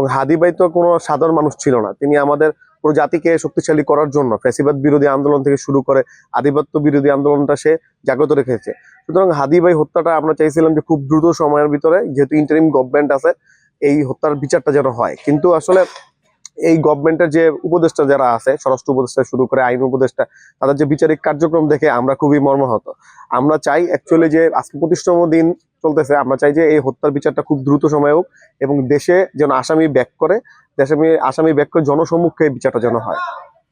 এবং হাদি ভাই তো কোনো সাধারণ মানুষ ছিল না। তিনি আমাদের পুরো জাতিকে শক্তিশালী করার জন্য ফ্যাসিবাদ বিরোধী আন্দোলন থেকে শুরু করে আধিপত্য বিরোধী আন্দোলনটা সে জাগ্রত রেখেছে। সুতরাং হাদি ভাই হত্যাটা আমরা চাইছিলাম যে খুব দ্রুত সময়ের ভিতরে, যেহেতু ইন্টারিম গভর্নমেন্ট আছে, এই হত্যার বিচারটা যেন হয়। কিন্তু আসলে এই গভর্নমেন্টের যে উপদেষ্টা যারা আছে, স্বরাষ্ট্র উপদেষ্টা শুরু করে আইন উপদেষ্টা, তাদের যে বিচারিক কার্যক্রম দেখে আমরা খুবই মর্মাহত। আমরা চাই অ্যাকচুয়ালি যে আজকে প্রতিষ্ঠম দিন চলতেছে, আমরা চাই যে এই হত্যার বিচারটা খুব দ্রুত সময় হোক এবং দেশে যেন আসামি ব্যাক করে, দেশে আসামি ব্যাক করে জনসম্মুখে বিচারটা যেন হয়।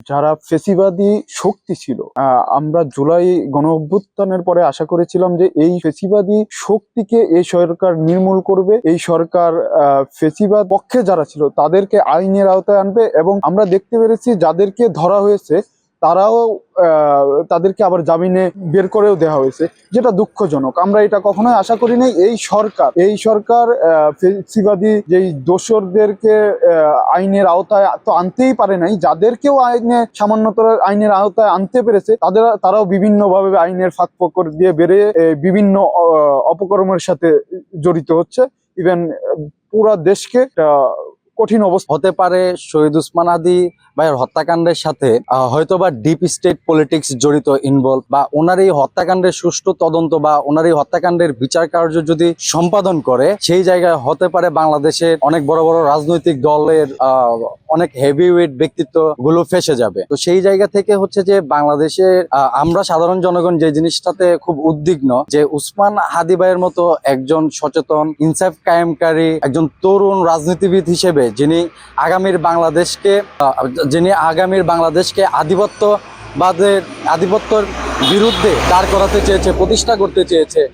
যারা ফেসিবাদী শক্তি ছিল আমরা জুলাই গণ অভ্যুত্থানের পরে আশা করেছিলাম যে এই ফেসিবাদী শক্তিকে এই সরকার নির্মূল করবে। এই সরকার ফেসিবাদ পক্ষে যারা ছিল তাদেরকে আইনের আওতায় আনবে এবং আমরা দেখতে পেরেছি যাদেরকে ধরা হয়েছে তারাও তাদেরকে আবার জামিনে বের করেও দেওয়া হয়েছে যেটা দুঃখজনক। আমরা এটা কখনোই আশা করি নাই এই সরকার এই সরকার ফেসিবাদী যেই দোসরদেরকে আহ, আইনের আওতায় তো আনতেই পারে নাই যাদেরকেও আইনে সামান্যতর আইনের আওতায় আনতে পেরেছে তাদের তারাও বিভিন্নভাবে আইনের ফাঁক ফকর দিয়ে বেড়ে বিভিন্ন অপকর্মের সাথে জড়িত হচ্ছে। ইভেন পুরা দেশকে কঠিন অবস্থা। হতে পারে শহীদ উসমান আদি ভাইয়ের হত্যাকাণ্ডের সাথে আহ, হয়তোবা ডিপ স্টেট পলিটিক্স জড়িত ইনভলভ বা ওনার এই হত্যাকাণ্ডের সুষ্ঠু তদন্ত বা ওনার এই হত্যাকাণ্ডের বিচার কার্য যদি সম্পাদন করে সেই জায়গায় হতে পারে বাংলাদেশের অনেক বড় বড় রাজনৈতিক দলের অনেক হেভি ওয়েট ব্যক্তিত্বগুলো ফেসে যাবে। তো সেই জায়গা থেকে হচ্ছে যে বাংলাদেশের আমরা সাধারণ জনগণ যে জিনিসটাতে খুব উদ্বিগ্ন যে উসমান হাদি ভাইয়ের মতো একজন সচেতন ইনসাফ কায়েমকারী একজন তরুণ রাজনীতিবিদ হিসেবে যিনি আগামীর বাংলাদেশকে, যিনি আগামীর বাংলাদেশকে আধিপত্যবাদের, আধিপত্যর বিরুদ্ধে দাঁড় করাতে চেয়েছে, প্রতিষ্ঠা করতে চেয়েছে।